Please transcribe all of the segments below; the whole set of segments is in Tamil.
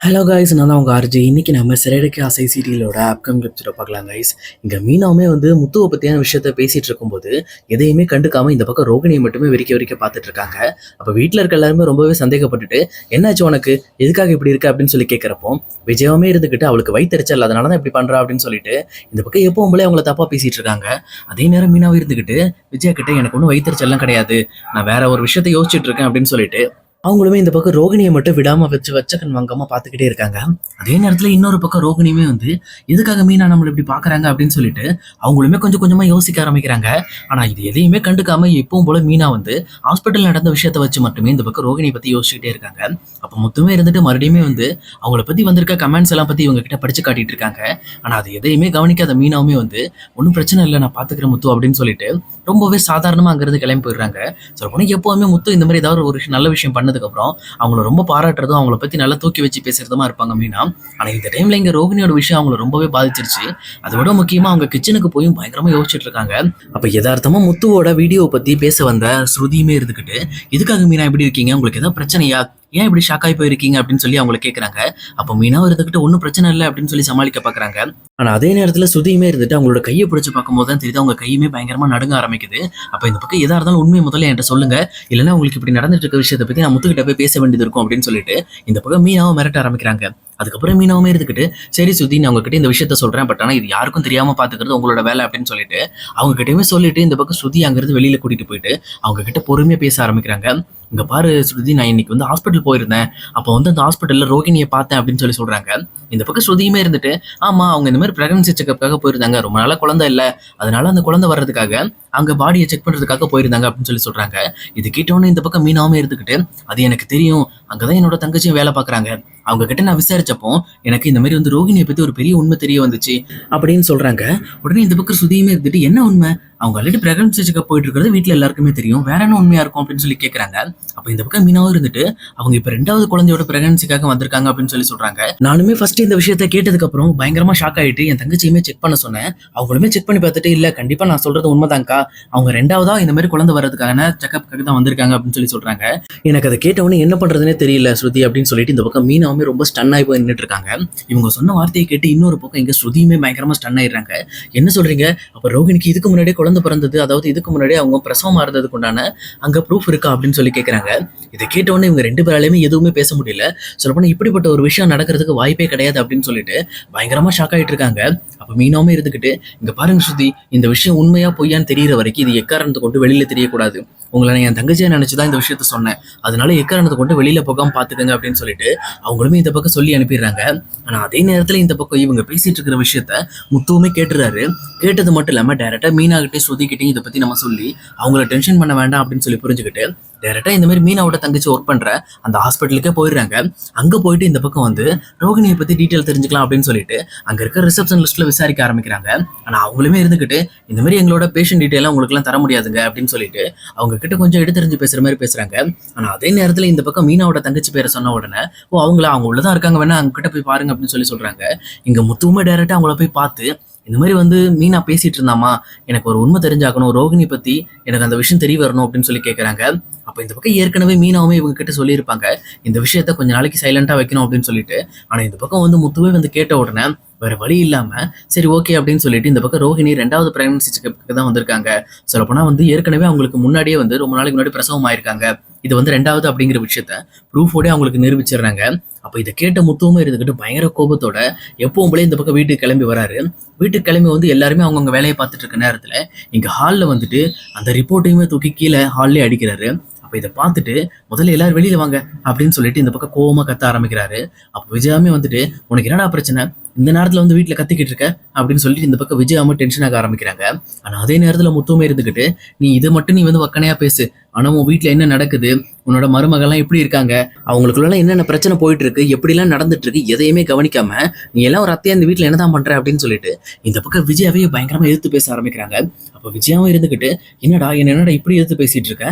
ஹலோ கைஸ் நான் தான் உங்கள் ஆர்ஜி இன்னைக்கு நம்ம சிறையடைக்க ஆசை சீரியலோட அப்கம் கிளிப்ஸோட பார்க்கலாம் கைஸ் இங்கே மீனாவுமே வந்து முத்துவை பற்றியான விஷயத்த பேசிகிட்டு இருக்கும்போது எதையுமே கண்டுக்காமல் இந்த பக்கம் ரோகிணியை மட்டுமே வெறிக்க வெறிக்க பார்த்துட்டு இருக்காங்க. அப்போ வீட்டில் இருக்க எல்லாருமே ரொம்பவே சந்தேகப்பட்டுட்டு என்னாச்சு உனக்கு? எதுக்காக இப்படி இருக்கு? அப்படின்னு சொல்லி கேட்குறப்போ விஜயமே இருந்துக்கிட்டு அவளுக்கு வயிற்றுச்சல் அதனால தான் இப்படி பண்ணுறா அப்படின்னு சொல்லிட்டு இந்த பக்கம் எப்பவும் போல அவங்கள தப்பாக பேசிகிட்டு இருக்காங்க. அதே நேரம் மீனாவும் இருந்துக்கிட்டு விஜயா கிட்டே எனக்கு ஒன்றும் வயிற்றுச்சல்லாம் கிடையாது. நான் வேற ஒரு விஷயத்த யோசிச்சுட்டு இருக்கேன் அப்படின்னு சொல்லிட்டு அவங்களுமே இந்த பக்கம் ரோகிணியை மட்டும் விடாம வச்சு வச்ச கண் வாங்காம பார்த்துக்கிட்டே இருக்காங்க. அதே நேரத்துல இன்னொரு பக்கம் ரோகிணியுமே வந்து எதுக்காக மீனா நம்மளை இப்படி பாக்குறாங்க அப்படின்னு சொல்லிட்டு அவங்களுமே கொஞ்சம் கொஞ்சமா யோசிக்க ஆரம்பிக்கிறாங்க. ஆனா இது எதையுமே கண்டுக்காம எப்பவும் போல மீனா வந்து ஹாஸ்பிட்டல் நடந்த விஷயத்த வச்சு மட்டுமே இந்த பக்கம் ரோகிணியை பத்தி யோசிச்சுக்கிட்டே இருக்காங்க. அப்போ மொத்தமே இருந்துட்டு மறுபடியுமே வந்து அவங்கள பத்தி வந்திருக்க கமெண்ட்ஸ் எல்லாம் பத்தி இவங்க கிட்ட படிச்சு காட்டிட்டு இருக்காங்க. ஆனால் அது எதையுமே கவனிக்காத மீனாவுமே வந்து ஒன்றும் பிரச்சனை இல்லை நான் பாத்துக்கிறேன் முத்து அப்படின்னு சொல்லிட்டு ரொம்பவே சாதாரணமாக அங்கிருந்து கிளம்பி போயிடுறாங்க. ஸோ போனா எப்போவுமே முத்து இந்த மாதிரி ஏதாவது ஒரு நல்ல விஷயம் பண்ண பண்ணதுக்கப்புறம் அவங்கள ரொம்ப பாராட்டுறதும் அவங்கள பத்தி நல்லா தூக்கி வச்சு பேசுகிறதுமா இருப்பாங்க மீனா. ஆனா இந்த டைம்ல இங்க ரோகிணியோட விஷயம் அவங்கள ரொம்பவே பாதிச்சிருச்சு. அதை விட முக்கியமா அவங்க கிச்சனுக்கு போய் பயங்கரமா யோசிச்சுட்டு இருக்காங்க. அப்ப யதார்த்தமா முத்துவோட வீடியோவை பத்தி பேச வந்த ஸ்ருதியுமே இருந்துகிட்டு இதுக்காக மீனா எப்படி இருக்கீங்க? உங்களுக்கு ஏதாவது பிரச்சனையா? ஏன் இப்படி ஷாக் ஆகி போயிருக்கீங்க அப்படின்னு சொல்லி அவங்கள கேட்குறாங்க அப்போ மீனாவும் இருந்துக்கிட்ட ஒன்றும் பிரச்சனை இல்லை அப்படின்னு சொல்லி சமாளிக்க பார்க்குறாங்க ஆனால் அதே நேரத்தில் சுதியுமே இருந்துட்டு அவங்களோட கையை பிடிச்சி பார்க்கும்போது தான் தெரியுது அவங்க கையுமே பயங்கரமாக நடுங்க ஆரம்பிக்குது. அப்போ இந்த பக்கம் எதாக இருந்தாலும் உண்மை முதல்ல என்கிட்ட சொல்லுங்க. இல்லைன்னா உங்களுக்கு இப்படி நடந்துட்டு இருக்க விஷயத்தை பற்றி நான் முத்துக்கிட்ட போய் பேச வேண்டியது இருக்கும் அப்படின்னு சொல்லிட்டு இந்த பக்கம் மீனாவும் மிரட்ட ஆரம்பிக்கிறாங்க. அதுக்கப்புறம் மீனாவுமே இருந்துக்கிட்டு சரி சுதி நான் உங்ககிட்ட இந்த விஷயத்த சொல்றேன். பட் ஆனால் இது யாருக்கும் தெரியாம பாத்துக்கிறது உங்களோட வேலை அப்படின்னு சொல்லிட்டு அவங்க கிட்டயுமே சொல்லிட்டு இந்த பக்கம் சுதி அங்கிருந்து வெளியில கூட்டிட்டு போயிட்டு அவங்க கிட்ட பொறுமையா பேச ஆரம்பிக்கிறாங்க. இங்க பாரு ஸ்ருதி நான் இன்னைக்கு வந்து ஹாஸ்பிட்டல் போயிருந்தேன். அப்போ வந்து அந்த ஹாஸ்பிட்டல்ல ரோகிணியை பார்த்தேன் அப்படின்னு சொல்லி சொல்றாங்க. இந்த பக்கம் ஸ்ருதியுமே இருந்துட்டு ஆமா அவங்க இந்த மாதிரி பிரெக்னன்சி செக்அப்காக போயிருந்தாங்க. ரொம்ப நாளாக குழந்தை இல்ல. அதனால அந்த குழந்தை வர்றதுக்காக அங்க பாடியை செக் பண்றதுக்காக போயிருந்தாங்க அப்படின்னு சொல்லி சொல்றாங்க. இது கேட்டோன்னே இந்த பக்கம் மீனாவுமே இருந்துக்கிட்டு அது எனக்கு தெரியும். அங்கதான் என்னோட தங்கச்சியும் வேலை பார்க்குறாங்க அவங்க கிட்ட நான் விசாரிச்சப்போ எனக்கு இந்த மாதிரி வந்து ரோகிணியை பத்தி ஒரு பெரிய உண்மை தெரிய வந்துச்சு அப்படின்னு சொல்றாங்க. உடனே இந்த பக்கம் சுதியுமே இருந்துட்டு என்ன உண்மை? அவங்க ஆல்ரெடி பிரெக்னன்சி செக்அப் போயிட்டு இருக்கிறது வீட்டில் எல்லாருக்குமே தெரியும். வேற என்ன உண்மையா இருக்கும்? அப்படின்னு சொல்லி கேக்குறாங்க. அப்போ இந்த பக்கம் மீனாவும் இருந்துட்டு அவங்க இப்போ ரெண்டாவது குழந்தையோட பிரெக்னன்சிக்காக வந்திருக்காங்க அப்படின்னு சொல்லி சொல்றாங்க. நானுமே ஃபர்ஸ்ட் இந்த விஷயத்த கேட்டதுக்கு அப்புறம் பயங்கரமா ஷாக் ஆயிட்டு என் தங்கச்சியுமே செக் பண்ண சொன்னேன். அவங்களுமே செக் பண்ணி பார்த்துட்டு இல்ல கண்டிப்பா நான் சொல்றது உண்மைதான்க்கா. அவங்க ரெண்டாவதா இந்த மாதிரி குழந்தை வர்றதுக்கான செக்அப்காக தான் வந்திருக்காங்க அப்படின்னு சொல்லி சொல்றாங்க. எனக்கு அதை கேட்டவொடனே என்ன பண்றதுனே தெரியல ஸ்ருதி அப்படின்னு சொல்லிட்டு இந்த பக்கம் மீனாவும் ரொம்ப ஸ்டன் ஆகி போய் நின்றுட்டு இருக்காங்க இவங்க சொன்ன வார்த்தையை கேட்டு இன்னொரு பக்கம் இங்க ஸ்ருதியுமே பயங்கரமா ஸ்டன் ஆயிடுறாங்க. என்ன சொல்றீங்க? அப்ப ரோகிணிக்கு இதுக்கு முன்னாடியே குழந்தை பிறந்தது அதாவது இதுக்கு முன்னாடியே அவங்க பிரசவமா இருந்ததுக்கு உண்டான அங்க ப்ரூஃப் இருக்கா அப்படின்னு சொல்லி கேட்கறாங்க இதை கேட்ட உடனே இவங்க ரெண்டு பேராலையுமே எதுவுமே பேச முடியல. சொல்லப்போனா இப்படிப்பட்ட ஒரு விஷயம் நடக்கிறதுக்கு வாய்ப்பே கிடையாது அப்படின்னு சொல்லிட்டு பயங்கரமா ஷாக் ஆயிட்டு இருக்காங்க அப்போ மீனாவுமே இருந்துக்கிட்டு இங்கே பாருங்க ஸ்ருதி இந்த விஷயம் உண்மையாக பொய்யான்னு தெரியிற வரைக்கும் இது எக்காரணத்தை கொண்டு வெளியில் தெரியக்கூடாது. உங்களை நான் என் தங்கச்சியை நினைச்சுதான் இந்த விஷயத்த சொன்னேன். அதனால எக்காரணத்தை கொண்டு வெளியில் போகாமல் பார்த்துக்கங்க அப்படின்னு சொல்லிட்டு அவங்களுமே இந்த பக்கம் சொல்லி அனுப்பிடுறாங்க. ஆனால் அதே நேரத்தில் இந்த பக்கம் இவங்க பேசிகிட்டு இருக்கிற விஷயத்த முத்துவுமே கேட்டுறாரு. கேட்டது மட்டும் இல்லாமல் டேரெக்டாக மீனாகிட்டே கிட்டே இதை பற்றி நம்ம சொல்லி அவங்கள டென்ஷன் பண்ண வேண்டாம் அப்படின்னு சொல்லி புரிஞ்சுக்கிட்டு டேரெக்டாக இந்த மாதிரி மீனாவோட தங்கச்சி ஒர்க் பண்ணுற அந்த ஹாஸ்பிட்டலுக்கே போயிடுறாங்க. அங்கே போயிட்டு இந்த பக்கம் வந்து ரோகிணியை பற்றி டீட்டெயில் தெரிஞ்சுக்கலாம் அப்படின்னு சொல்லிட்டு அங்கே இருக்க ரிசப்ஷன் லிஸ்ட்டில் விசாரிக்க ஆரம்பிக்கிறாங்க. ஆனால் அவங்களுமே இருந்துக்கிட்டு இந்த மாதிரி எங்களோட பேஷண்ட் டீட்டெயிலாம் உங்களுக்குலாம் தர முடியாதுங்க அப்படின்னு சொல்லிட்டு அவங்க கிட்ட கொஞ்சம் எடுத்தறிஞ்சு பேசுகிற மாதிரி பேசுகிறாங்க ஆனால் அதே நேரத்தில் இந்த பக்கம் மீனாவோட தங்கச்சி பேரை சொன்ன உடனே ஓ அவங்கள? அவங்க உள்ளதான் இருக்காங்க. வேணா அவங்க கிட்ட போய் பாருங்க அப்படின்னு சொல்லி சொல்கிறாங்க இங்கே முத்துவுமே டேரெக்டாக அவங்கள போய் பார்த்து இந்த மாதிரி வந்து மீனா பேசிட்டு இருந்தாமா எனக்கு ஒரு உண்மை தெரிஞ்சாக்கணும் ரோகிணி பத்தி எனக்கு அந்த விஷயம் தெரிய வரணும் அப்படின்னு சொல்லி கேட்கறாங்க அப்போ இந்த பக்கம் ஏற்கனவே மீனாவுமே இவங்க கிட்ட சொல்லியிருப்பாங்க. இந்த விஷயத்த கொஞ்ச நாளைக்கு சைலண்டா வைக்கணும் அப்படின்னு சொல்லிட்டு. ஆனா இந்த பக்கம் வந்து முத்துவே வந்து கேட்ட உடனே வேற வழி இல்லாம சரி ஓகே அப்படின்னு சொல்லிட்டு இந்த பக்கம் ரோஹிணி ரெண்டாவது பிரெக்னன்சி செக்அப்புக்கு தான் வந்திருக்காங்க. சொல்லப்போனா வந்து ஏற்கனவே அவங்களுக்கு முன்னாடியே வந்து ரொம்ப நாளைக்கு முன்னாடி பிரசவம் ஆயிருக்காங்க இது வந்து ரெண்டாவது அப்படிங்கிற விஷயத்த ப்ரூஃபோடய அவங்களுக்கு நிரூபிச்சிடுறாங்க. அப்போ இதை கேட்ட முத்துவமே இருந்துக்கிட்டு பயங்கர கோபத்தோட எப்பவும் போல இந்த பக்கம் வீட்டுக்கு கிளம்பி வராரு. வீட்டுக்கு கிளம்பி வந்து எல்லாருமே அவங்கவுங்க வேலையை பார்த்துட்டு இருக்க நேரத்துல இங்க ஹாலில் வந்துட்டு அந்த ரிப்போர்ட்டையுமே தூக்கி கீழே ஹால்லே அடிக்கிறாரு. அப்போ இதை பார்த்துட்டு முதல்ல எல்லாரும் வெளியில வாங்க அப்படின்னு சொல்லிட்டு இந்த பக்கம் கோவமாக கத்த ஆரம்பிக்கிறாரு. அப்போ விஜயாமே வந்துட்டு உனக்கு என்னடா பிரச்சனை? இந்த நேரத்தில் வந்து வீட்டில் கத்திக்கிட்டு இருக்க அப்படின்னு சொல்லிட்டு இந்த பக்கம் விஜய் அம்மா டென்ஷன் ஆக ஆரம்பிக்கிறாங்க. ஆனால் அதே நேரத்தில் முத்துவமே இருந்துக்கிட்டு நீ இதை மட்டும் நீ வந்து வக்கனையா பேசு. ஆனால் உன் வீட்டில் என்ன நடக்குது? உன்னோட மருமகள்லாம் எப்படி இருக்காங்க? அவங்களுக்குள்ள என்னென்ன பிரச்சனை போயிட்டு இருக்கு எப்படிலாம் நடந்துட்டு இருக்கு எதையுமே கவனிக்காம நீ எல்லாம் ஒரு அத்தையா இந்த வீட்டில் என்னதான் பண்ற? அப்படின்னு சொல்லிட்டு இந்த பக்கம் விஜயாவே பயங்கரமா எதிர்த்து பேச ஆரம்பிக்கிறாங்க. அப்போ விஜயாவும் இருந்துகிட்டு என்னடா என்ன என்னடா இப்படி எதிர்த்து பேசிட்டு இருக்க?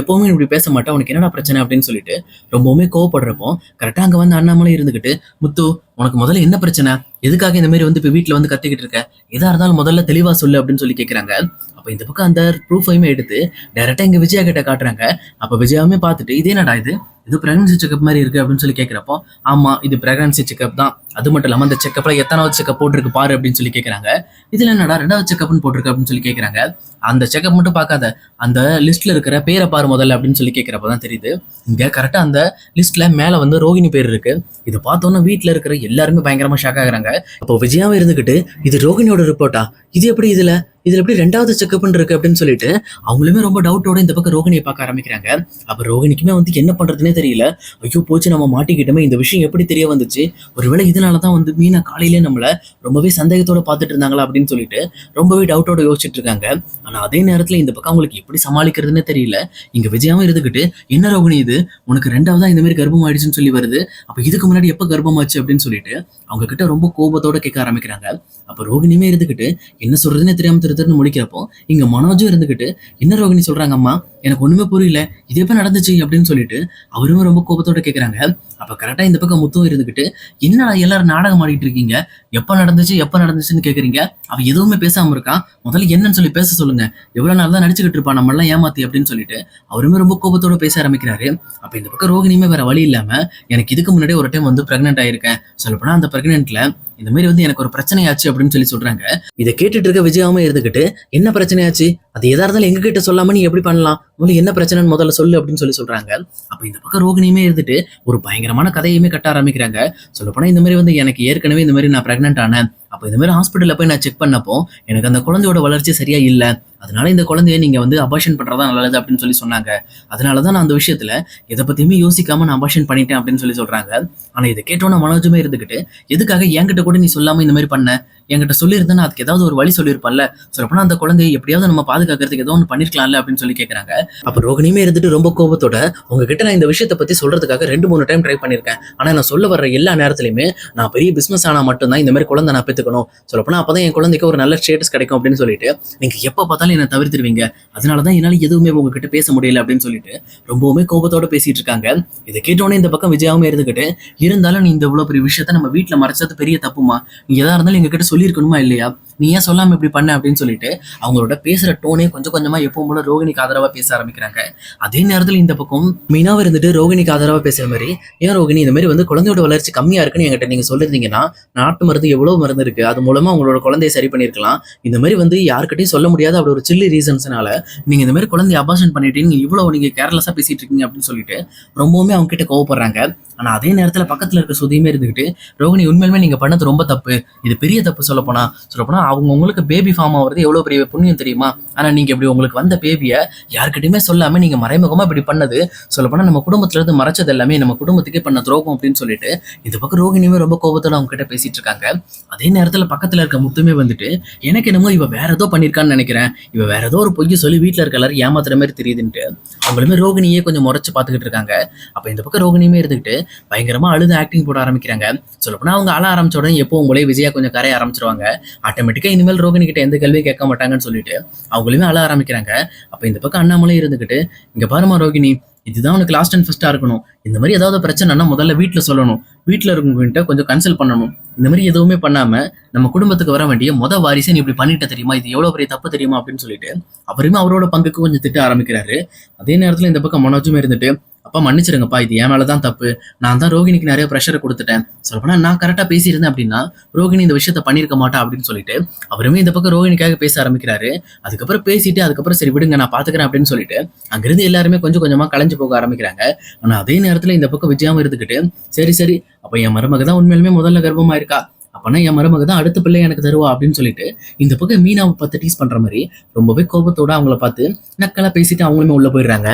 எப்பவுமே இப்படி பேச மாட்டேன். உனக்கு என்னடா பிரச்சனை? அப்படின்னு சொல்லிட்டு ரொம்பவுமே கோவப்படுறப்போ கரெக்டாக அங்கே வந்து அண்ணாமலை இருந்துகிட்டு முத்து உனக்கு முதல்ல என்ன பிரச்சனை? எதுக்காக இந்த மாதிரி வந்து இப்போ வீட்டில் வந்து கத்திக்கிட்டு இருக்க? எதாக இருந்தாலும் முதல்ல தெளிவாக சொல்லு அப்படின்னு சொல்லி கேட்குறாங்க அப்போ இந்த பக்கம் அந்த ப்ரூஃபையுமே எடுத்து டைரெக்டாக இங்கே விஜயா கிட்ட காட்டுறாங்க. அப்போ விஜயாவுமே பார்த்துட்டு இதே என்னடா இது? இது ப்ரெக்னன்சி செக்அப் மாதிரி இருக்கு அப்படின்னு சொல்லி கேட்குறப்போ ஆமா இது ப்ரெக்னன்சி செக்அப் தான். அது மட்டும் இல்லாமல் அந்த செக்கப்ல எத்தனாவது செக்கப் போட்டிருக்கு பாரு அப்படின்னு சொல்லி கேட்குறாங்க இதுல என்னடா ரெண்டாவது செக்அப்னு போட்டிருக்கு அப்படின்னு சொல்லி கேட்குறாங்க அந்த செக்அப் மட்டும் பார்க்காத. அந்த லிஸ்ட்ல இருக்கிற பேரை பாரு முதல்ல அப்படின்னு சொல்லி கேட்குறப்ப தான் தெரியுது. இங்கே கரெக்டாக அந்த லிஸ்ட்ல மேல வந்து ரோகிணி பேர் இருக்கு. இதை பார்த்தோன்னா வீட்டில் இருக்கிற எல்லாருமே பயங்கரமாக ஷாக் ஆகுறாங்க. அப்போ விஜயாவும் இருந்துகிட்டு இது ரோகிணியோட ரிப்போர்ட்டா இது எப்படி இதுல? இதுல எப்படி ரெண்டாவது செக்கப் இருக்கு அப்படின்னு சொல்லிட்டு அவங்களுமே ரொம்ப டவுட்டோட இந்த பக்கம் ரோகிணியை பார்க்க ஆரம்பிக்கிறாங்க. அப்ப ரோகிணிக்குமே வந்து என்ன பண்றதுனே தெரியல. ஐயோ போச்சு நம்ம மாட்டிக்கிட்டோமே இந்த விஷயம் எப்படி தெரிய வந்துச்சு? ஒருவேளை இதனால தான் வந்து மீனா காலையிலே நம்மள ரொம்பவே சந்தேகத்தோட பார்த்துட்டு இருந்தாங்களா அப்படின்னு சொல்லிட்டு ரொம்பவே டவுட்டோட யோசிச்சுட்டு இருக்காங்க. ஆனா அதே நேரத்துல இந்த பக்கம் அவங்களுக்கு எப்படி சமாளிக்கிறதுனே தெரியல. இங்க விஜயாவும் இருந்துக்கிட்டு என்ன ரோகிணி இது? உனக்கு ரெண்டாவதா இந்த மாதிரி கர்ப்பம் ஆயிடுச்சுன்னு சொல்லி வருது. அப்போ இதுக்கு முன்னாடி எப்ப கர்ப்பமாச்சு? அப்படின்னு சொல்லிட்டு அவங்க கிட்ட ரொம்ப கோபத்தோட கேட்க ஆரம்பிக்கிறாங்க. அப்ப ரோகிணியுமே இருந்துக்கிட்டு என்ன சொல்றதுன்னே தெரியாமல் திரு முடிக்கிறப்போ இங்க மனோஜும் இருந்துகிட்டு என்ன ரோகிணி சொல்றாங்க அம்மா எனக்கு ஒன்றுமே புரியல இது எப்போ நடந்துச்சு அப்படின்னு சொல்லிட்டு அவருமே ரொம்ப கோபத்தோட கேட்குறாங்க அப்போ கரெக்டாக இந்த பக்கம் முத்தும் இருந்துக்கிட்டு என்னடா எல்லாரும் நாடகம் ஆடிட்டு இருக்கீங்க? எப்போ நடந்துச்சு எப்போ நடந்துச்சுன்னு கேட்குறீங்க அவள் எதுவுமே பேசாமல் இருக்கான் முதல்ல என்னன்னு சொல்லி பேச சொல்லுங்க. எவ்வளோ நாள் தான் நடிச்சுக்கிட்டு இருப்பான் நம்மளாம் ஏமாத்தி அப்படின்னு சொல்லிட்டு அவருமே ரொம்ப கோபத்தோட பேச ஆரம்பிக்கிறாரு. அப்போ இந்த பக்கம் ரோகிணியுமே வேற வழி இல்லாமல் எனக்கு இதுக்கு முன்னாடி ஒரு டைம் வந்து ப்ரெக்னென்ட் ஆயிருக்கேன். சொல்லப்போனால் அந்த ப்ரெக்னென்ட்ல இந்த மாதிரி வந்து எனக்கு ஒரு பிரச்சனையாச்சு அப்படின்னு சொல்லி சொல்றாங்க. இதை கேட்டுட்டு இருக்க விஜயாவும் இருந்துகிட்டு என்ன பிரச்சனையாச்சு? அது எதா இருந்தாலும் எங்ககிட்ட சொல்லாம நீ எப்படி பண்ணலாம்? முதல்ல என்ன பிரச்சனைன்னு முதல்ல சொல்லு அப்படின்னு சொல்லி சொல்றாங்க. அப்ப இந்த பக்கம் ரோகிணியுமே இருந்துட்டு ஒரு பயங்கரமான கதையுமே கட்ட ஆரம்பிக்கிறாங்க. சொல்லப்போனா இந்த மாதிரி வந்து எனக்கு ஏற்கனவே இந்த மாதிரி நான் பிரெக்னென்ட் ஆனேன். அப்போ இந்த மாதிரி ஹாஸ்பிட்டல்ல போய் நான் செக் பண்ணப்போ எனக்கு அந்த குழந்தையோட வளர்ச்சி சரியா இல்ல. அதனால இந்த குழந்தைய நீங்க வந்து அபாஷன் பண்றதா நல்லது அப்படின்னு சொல்லி சொன்னாங்க. அதனால தான் நான் அந்த விஷயத்துல எதை பத்தியுமே யோசிக்காம நான் அபாஷன் பண்ணிட்டேன் அப்படின்னு சொல்லி சொல்றாங்க. ஆனா இதை கேட்டோன்னா மனோஜுமே இருந்துகிட்டு எதுக்காக என்கிட்ட கூட நீ சொல்லாம இந்த மாதிரி பண்ண? என்கிட்ட சொல்லியிருந்தா அதுக்கு ஏதாவது ஒரு வழி சொல்லியிருப்பல்ல? சொல்லப்போனா அந்த குழந்தையை எப்படியாவது நம்ம பாதுகாக்கிறதுக்கு ஏதோ ஒன்று பண்ணிருக்கலாம்ல அப்படின்னு சொல்லி கேட்கறாங்க அப்ப ரோகிணியுமே இருந்துட்டு ரொம்ப கோபத்தோட உங்ககிட்ட நான் இந்த விஷயத்தை பத்தி சொல்றதுக்காக ரெண்டு மூணு டைம் ட்ரை பண்ணிருக்கேன். ஆனா நான் சொல்ல வர்ற எல்லா நேரத்திலுமே நான் பெரிய பிசினஸ் ஆனா மட்டும்தான் இந்த மாதிரி குழந்தை நான் பெற்றுக்கணும் சொல்லப்போனா அப்பதான் என் குழந்தைக்கு ஒரு நல்ல ஸ்டேட்டஸ் கிடைக்கும் அப்படின்னு சொல்லிட்டு நீங்க எப்ப பார்த்தாலும் என்ன தவிர்த்துருவீங்க. அதனாலதான் என்னால் எதுவுமே உங்ககிட்ட பேச முடியல அப்படின்னு சொல்லிட்டு ரொம்பவுமே கோபத்தோட பேசிட்டு இருக்காங்க. இதை கேட்டோன்னே இந்த பக்கம் விஜயாவும் இருந்துகிட்டு இருந்தாலும் நீ இந்த இவ்வளோ பெரிய விஷயத்த நம்ம வீட்டில் மறைச்சது பெரிய தப்புமா? நீ எதாக இருந்தாலும் எங்ககிட்ட சொல்லியிருக்கணுமா இல்லையா? நீ ஏன் சொல்லாமல் இப்படி பண்ண? அப்படின்னு சொல்லிட்டு அவங்களோட பேசுற டோனே கொஞ்சம் கொஞ்சமா எப்பவும் போல ரோகிணிக்கு ஆதரவா பேச ஆரம்பிக்கிறாங்க. அதே நேரத்துல இந்த பக்கம் மீனாவை இருந்துட்டு ரோகிணிக்கு ஆதரவா பேசுற மாதிரி ஏன் ரோகிணி இந்த மாதிரி வந்து குழந்தையோட வளர்ச்சி கம்மியா இருக்குன்னு என்கிட்ட நீங்க சொல்லிருந்தீங்கன்னா நாட்டு மருந்து எவ்வளவு மருந்து இருக்கு? அது மூலமா அவங்களோட குழந்தைய சரி பண்ணிருக்கலாம் இந்த மாதிரி வந்து யாருக்கிட்டையும் சொல்ல முடியாத அப்படி ஒரு சில்லி ரீசன்ஸ்னால நீங்க இந்த மாதிரி குழந்தைய அபாஷன் பண்ணிட்டு நீங்க இவ்வளவு நீங்க கேர்லெஸ்ஸா பேசிட்டு இருக்கீங்க அப்படின்னு சொல்லிட்டு ரொம்பவுமே அவங்க கிட்ட கோவப்படுறாங்க. ஆனால் அதே நேரத்தில் பக்கத்தில் இருக்க சுதியுமே இருந்துக்கிட்டு ரோகிணி உண்மையிலுமே நீங்கள் பண்ணது ரொம்ப தப்பு. இது பெரிய தப்பு சொல்லப்போனா போனா அவங்க உங்களுக்கு பேபி ஃபார்ம் ஆகிறது எவ்வளோ பெரிய புண்ணியம் தெரியுமா? ஆனால் நீங்கள் இப்படி உங்களுக்கு வந்த பேபியை யார்கிட்டயுமே சொல்லாமல் நீங்கள் மறைமுகமாக இப்படி பண்ணது சொல்லப்போனால் நம்ம குடும்பத்துல இருந்து மறைச்சது எல்லாமே நம்ம குடும்பத்துக்கே பண்ண துரோகம் அப்படின்னு சொல்லிட்டு இந்த பக்கம் ரோகிணியுமே ரொம்ப கோபத்தோட அவங்க கிட்ட பேசிட்டு இருக்காங்க. அதே நேரத்தில் பக்கத்தில் இருக்க முத்துமே வந்துட்டு எனக்கு என்னமோ இவ வேற ஏதோ பண்ணியிருக்கான்னு நினைக்கிறேன். இவ வேற ஏதோ ஒரு பொய்ய சொல்லி வீட்டில் இருக்க எல்லாரும் ஏமாத்துற மாதிரி தெரியுதுன்ட்டு அவங்களுமே ரோகிணியே கொஞ்சம் முறைச்சு பார்த்துக்கிட்டு இருக்காங்க. அப்போ இந்த பக்கம் ரோகிணியுமே இருந்துக்கிட்டு பயங்கரமா அழுது ஆக்டிங் போட ஆரம்பிக்கிறாங்க. சொல்லப்போனா அவங்க அழ ஆரம்பிச்ச உடனே எப்போ உங்களே விஜயா கொஞ்சம் கரைய ஆரம்பிச்சிருவாங்க. ஆட்டோமேட்டிக்காக இனிமேல் ரோகிணி கிட்ட எந்த கேள்வியும் கேட்க மாட்டாங்கன்னு சொல்லிட்டு அவங்களுமே அழ ஆரம்பிக்கிறாங்க. அப்போ இந்த பக்கம் அண்ணாமலையும் இருந்துகிட்டு இங்க பாருமா ரோகிணி இதுதான் உனக்கு லாஸ்ட் அண்ட் ஃபஸ்ட்டாக இருக்கணும். இந்த மாதிரி ஏதாவது பிரச்சனைனா முதல்ல வீட்டில் சொல்லணும். வீட்டில் இருக்கவங்ககிட்ட கொஞ்சம் கன்சல்ட் பண்ணணும். இந்த மாதிரி எதுவுமே பண்ணாம நம்ம குடும்பத்துக்கு வர வேண்டிய மொத வாரிசை நீ இப்படி பண்ணிட்ட தெரியுமா? இது எவ்வளவு பெரிய தப்பு தெரியுமா? அப்படின்னு சொல்லிட்டு அவருமே அவரோட பங்குக்கு கொஞ்சம் திட்ட ஆரம்பிக்கிறாரு. அதே நேரத்தில் இந்த பக்கம் மனோஜுமே இருந்துட்டு அப்பா மன்னிச்சிருங்கப்பா இது என் மேலதான் தப்பு. நான் தான் ரோகிணிக்கு நிறைய ப்ரெஷரை கொடுத்துட்டேன். சொல்லப்போனா நான் கரெக்டாக பேசியிருந்தேன் அப்படின்னா ரோகிணி இந்த விஷயத்த பண்ணியிருக்க மாட்டா அப்படின்னு சொல்லிட்டு அவருமே இந்த பக்கம் ரோகிணிக்காக பேச ஆரம்பிக்கிறாரு. அதுக்கப்புறம் பேசிட்டு அதுக்கப்புறம் சரி விடுங்க நான் பார்த்துக்கிறேன் அப்படின்னு சொல்லிட்டு அங்கிருந்து எல்லாருமே கொஞ்சம் கொஞ்சமாக கலைஞ்சு போக ஆரம்பிக்கிறாங்க. ஆனால் அதே நேரத்தில் இந்த பக்கம் விஜயாவும் இருந்துக்கிட்டு சரி சரி அப்போ என் மருமக தான் உண்மையிலுமே முதல்ல கர்ப்பமாக இருக்கா அப்பனா என் மருமக தான் அடுத்த பிள்ளை எனக்கு தருவா அப்படின்னு சொல்லிட்டு இந்த பக்கம் மீனாவை பார்த்து டீஸ் பண்ற மாதிரி ரொம்பவே கோபத்தோட அவங்கள பார்த்து நக்கலா பேசிட்டு அவங்களுமே உள்ள போயிடுறாங்க.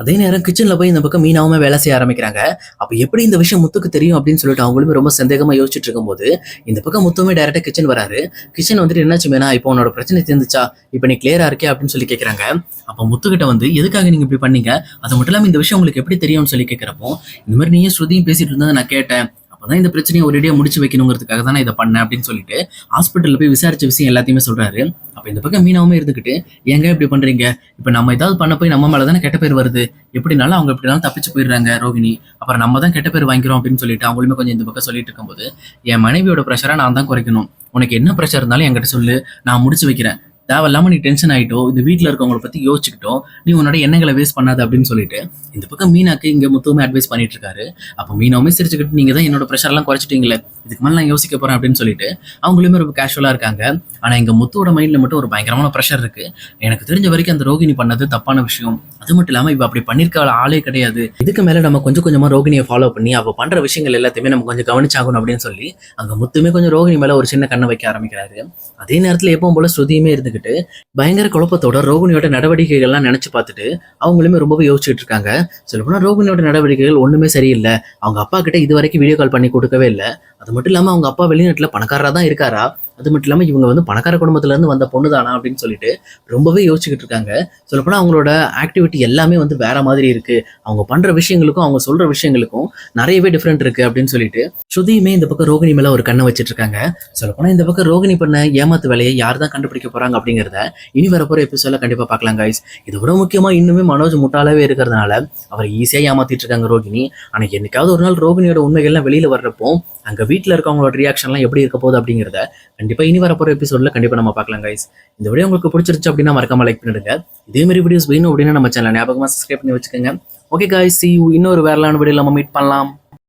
அதே நேரம் கிச்சன்ல போய் இந்த பக்கம் மீனாவும் வேலை செய்ய ஆரம்பிக்கிறாங்க. அப்ப எப்படி இந்த விஷயம் முத்துக்கு தெரியும் அப்படின்னு சொல்லிட்டு அவங்களுமே ரொம்ப சந்தேகமா யோசிச்சுட்டு இருக்கும்போது இந்த பக்கம் முத்துமே டேரெக்டாக கிச்சன் வராரு. கிச்சன் வந்துட்டு என்னாச்சு மேனா? இப்போ உன்னோட பிரச்சனை தெரிஞ்சுச்சா இப்போ நீ கிளியரா இருக்கே அப்படின்னு சொல்லி கேட்குறாங்க அப்ப முத்துக்கிட்ட வந்து எதுக்காக நீங்க இப்படி பண்ணீங்க? அது மட்டும் இல்லாம இந்த விஷயம் உங்களுக்கு எப்படி தெரியும்னு சொல்லி கேட்குறப்போ இந்த மாதிரி நீயும் ஸ்ருதியும் பேசிட்டு இருந்ததை நான் கேட்டேன். அப்பதான் இந்த பிரச்சனையை ஒரேடியாக முடிச்சு வைக்கணுங்கிறதுக்காக தான் இதை பண்ணேன் அப்படின்னு சொல்லிட்டு ஹாஸ்பிட்டலில் போய் விசாரிச்ச விஷயம் எல்லாத்தையுமே சொல்றாரு. அப்போ இந்த பக்கம் மீனாவுமே இருந்துக்கிட்டு ஏங்க இப்படி பண்றீங்க? இப்போ நம்ம ஏதாவது பண்ண போய் நம்ம மேலே தானே கெட்ட பேர் வருது. எப்படினாலும் அவங்க எப்படினாலும் தப்பிச்சு போயிடுறாங்க ரோகிணி. அப்புறம் நம்ம தான் கெட்ட பேர் வாங்கிக்கிறோம் அப்படின்னு சொல்லிட்டு அவங்களுமே கொஞ்சம் இந்த பக்கம் சொல்லிட்டு இருக்கும்போது என் மனைவியோட ப்ரெஷரை நான் தான் குறைக்கணும். உனக்கு என்ன ப்ரெஷர் இருந்தாலும் என்கிட்ட சொல்லு. நான் முடிச்சு வைக்கிறேன். தேவையில்லாமல் நீ டென்ஷன் ஆகிட்டோ இந்த வீட்டில் இருக்கவங்கள பத்தி யோசிச்சுக்கிட்டோ நீ உன்னோட எண்ணங்களை வேஸ்ட் பண்ணாத அப்படின்னு சொல்லிட்டு இந்த பக்கம் மீனாக்கு இங்க முத்துவுமே அட்வைஸ் பண்ணிட்டு இருக்காரு. அப்போ மீனாவுமே சிரிச்சுக்கிட்டு நீங்க தான் என்னோட ப்ரெஷர்லாம் குறைச்சிட்டீங்களே. இதுக்கு மேலே நான் யோசிக்க போகிறேன் அப்படின்னு சொல்லிட்டு அவங்களுமே ரொம்ப கேஷுவலாக இருக்காங்க. ஆனால் எங்கள் முத்துவோட மைண்டில் மட்டும் ஒரு பயங்கரமான ப்ரெஷர் இருக்கு. எனக்கு தெரிஞ்ச வரைக்கும் அந்த ரோகிணி பண்ணது தப்பான விஷயம். அது மட்டும் இல்லாமல் இப்போ அப்படி பண்ணியிருக்க ஆளே கிடையாது. இதுக்கு மேலே நம்ம கொஞ்சம் கொஞ்சமாக ரோகிணியை ஃபாலோ பண்ணி அவள் பண்ணுற விஷயங்கள் எல்லாத்தையுமே நம்ம கொஞ்சம் கவனிச்சாகணும் அப்படின்னு சொல்லி அங்கே முத்துமே கொஞ்சம் ரோகிணி மேலே ஒரு சின்ன கண்ணை வைக்க ஆரம்பிக்கிறாரு. அதே நேரத்தில் எப்பவும் போல ஸ்ருதியுமே இருந்துக்கிட்டு பயங்கர குழப்பத்தோட ரோகிணியோட நடவடிக்கைகள்லாம் நினச்சி பார்த்துட்டு அவங்களுமே ரொம்பவே யோசிச்சுட்டு இருக்காங்க. சொல்லப்போனால் ரோகிணியோட நடவடிக்கைகள் ஒன்றுமே சரியில்லை. அவங்க அப்பா கிட்ட இது வரைக்கும் வீடியோ கால் பண்ணி கொடுக்கவே இல்லை. அது மட்டும் இல்லாம அவங்க அப்பா வெளிநாட்டுல பணக்காரரா தான் இருக்காரா? அது மட்டும் இல்லாமல் இவங்க வந்து பணக்கார குடும்பத்துல இருந்து வந்த பொண்ணு தானா அப்படின்னு சொல்லிட்டு ரொம்பவே யோசிச்சுக்கிட்டு இருக்காங்க. சொல்லப்போனால் அவங்களோட ஆக்டிவிட்டி எல்லாமே வந்து வேற மாதிரி இருக்கு. அவங்க பண்ற விஷயங்களுக்கும் அவங்க சொல்ற விஷயங்களுக்கும் நிறையவே டிஃப்ரெண்ட் இருக்கு அப்படின்னு சொல்லிட்டு ஸ்ருதியுமே இந்த பக்கம் ரோகிணி மேலே ஒரு கண்ணை வச்சுட்டு இருக்காங்க. சொல்லப்போனால் இந்த பக்கம் ரோகிணி பண்ண ஏமாத்து வேலையை யார் தான் கண்டுபிடிக்க போறாங்க அப்படிங்கிறத இனி வரப்போகிற எபிசோட கண்டிப்பாக பார்க்கலாம் கைஸ் இதை விட முக்கியமா இன்னுமே மனோஜ் முட்டாளாவே இருக்கிறதுனால அவர் ஈஸியாக ஏமாத்திட்டு இருக்காங்க ரோகிணி. ஆனால் என்னைக்காவது ஒரு நாள் ரோகிணியோட உண்மைகள்லாம் வெளியில வர்றப்போ அங்கே வீட்டில் இருக்கவங்களோட ரியாக்ஷன்லாம் எப்படி இருக்க போகுது அப்படிங்கிறத கண்டிப்பாக இனி வரப்போற எபிசோடில் கண்டிப்பா நம்ம பார்க்கலாம் கைஸ் இந்த வீடியோ உங்களுக்கு பிடிச்சிருச்சு அப்படின்னா மறக்காம லைக் பண்ணிடுங்க. இதே வீடியோஸ் வேணும் அப்படின்னா நம்ம சேனல் ஞாபகமாக சப்ஸ்கிரைப் பண்ணி வச்சுக்கோங்க. ஓகே காய்ஸ் சி இன்னொரு வேறலான வீடியோ நம்ம மீட் பண்ணலாம்.